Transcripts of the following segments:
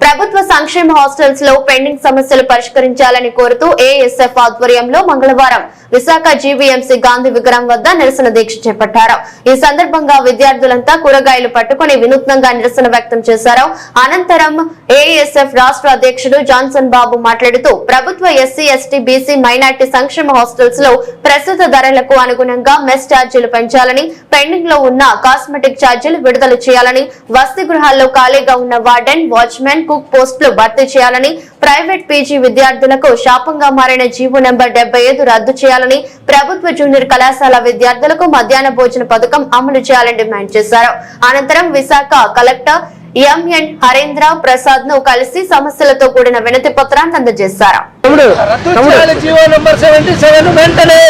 ప్రభుత్వ సంక్షేమ హాస్టల్స్లో పెండింగ్ సమస్యలు పరిష్కరించాలని కోరుతూ ఏఎస్ఎఫ్ ఆధ్వర్యంలో మంగళవారం విశాఖ జీవీఎంసీ గాంధీ విగ్రహం వద్ద నిరసన దీక్ష చేపట్టారు. ఈ సందర్భంగా విద్యార్థులంతా కూరగాయలు పట్టుకుని వినూత్నంగా నిరసన వ్యక్తం చేశారు. అనంతరం ఏఎస్ఎఫ్ రాష్ట్ర అధ్యక్షుడు జాన్సన్ బాబు మాట్లాడుతూ ప్రభుత్వ ఎస్సీ ఎస్టీ బీసీ మైనార్టీ సంక్షేమ హాస్టల్స్లో ప్రస్తుత ధరలకు అనుగుణంగా మెస్ ఛార్జీలు పెంచాలని పెండింగ్లో ఉన్న కాస్మెటిక్ ఛార్జీలు విడుదల చేయాలని వసతి గృహాల్లో ఖాళీగా ఉన్న వార్డెన్ వాచ్మెన్ కుక్ పోస్టులు భర్తీ చేయాలని ప్రైవేట్ పీజీ విద్యార్థులకు శాపంగా మారిన జీవో నెంబర్ డెబ్బై ఐదు రద్దు చేయాలని ప్రభుత్వ జూనియర్ కళాశాల విద్యార్థులకు మధ్యాహ్న భోజన పథకం అమలు చేయాలని డిమాండ్ చేశారు. అనంతరం విశాఖ కలెక్టర్ ఎంఎన్ హరేంద్ర ప్రసాద్ను కలిసి సమస్యలతో కూడిన వినతి పత్రాన్ని అందజేశారు తమ్ముడు రద్దు తమ్ముడు చేయాలి జీవో నంబర్ సెవెంటీ సెవెన్ వెంటనే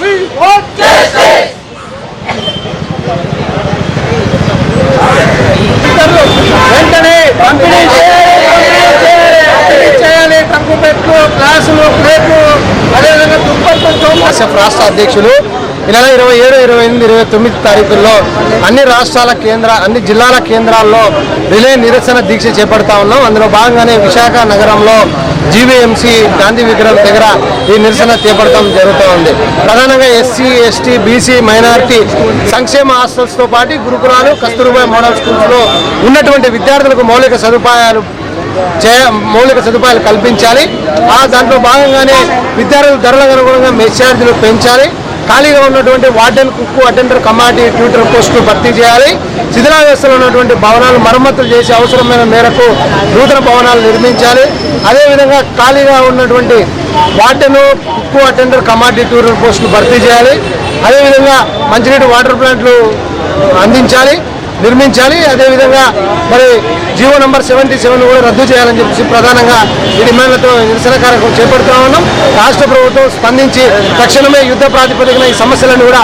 We want justice. ఇతరులు వెంటనే పంపిణీ చేయాలి, పంపిణీ చేయాలి, పంపిణీ చేయాలి టంకు పెట్లు గ్లాసులు ప్లేట్లు అదేవిధంగా దుప్పట్లు చోమా ఎస్ఎఫ్ రాష్ట్ర అధ్యక్షులు. ఈ నెల ఇరవై ఏడు ఇరవై ఎనిమిది ఇరవై తొమ్మిది తారీఖుల్లో అన్ని రాష్ట్రాల కేంద్ర అన్ని జిల్లాల కేంద్రాల్లో రిలే నిరసన దీక్ష చేపడతా ఉన్నాం. అందులో భాగంగానే విశాఖ నగరంలో జీవీఎంసీ గాంధీ విగ్రహం దగ్గర ఈ నిరసన చేపడటం జరుగుతూ ఉంది. ప్రధానంగా ఎస్సీ ఎస్టీ బీసీ మైనారిటీ సంక్షేమ హాస్టల్స్తో పాటు గురుకులాలు కస్తూర్బా మోడల్ స్కూల్స్లో ఉన్నటువంటి విద్యార్థులకు మౌలిక సదుపాయాలు మౌలిక సదుపాయాలు కల్పించాలి. ఆ దాంట్లో భాగంగానే విద్యార్థుల ధరలకు అనుగుణంగా మెస్చార్జీలు పెంచాలి. ఖాళీగా ఉన్నటువంటి వార్డెన్ కుక్కు అటెండర్ కమాటీ ట్యూటర్ పోస్టులు భర్తీ చేయాలి. శిథిలావ్యవస్థలో ఉన్నటువంటి భవనాలు మరమ్మతులు చేసి అవసరమైన మేరకు నూతన భవనాలు నిర్మించాలి. అదేవిధంగా ఖాళీగా ఉన్నటువంటి వార్డెన్ కుక్కు అటెండర్ కమాటీ ట్యూటర్ పోస్టులు భర్తీ చేయాలి. అదేవిధంగా మంచినీటి వాటర్ ప్లాంట్లు అందించాలి. నిర్మించాలి. అదేవిధంగా మరి జీవో నంబర్ సెవెంటీ సెవెన్ కూడా రద్దు చేయాలని చెప్పేసి ప్రధానంగా ఈ డిమాండ్లతో నిరసన కార్యక్రమం చేపడుతూ ఉన్నాం రాష్ట్ర ప్రభుత్వం స్పందించి తక్షణమే యుద్ధ ప్రాతిపదికన ఈ సమస్యలను కూడా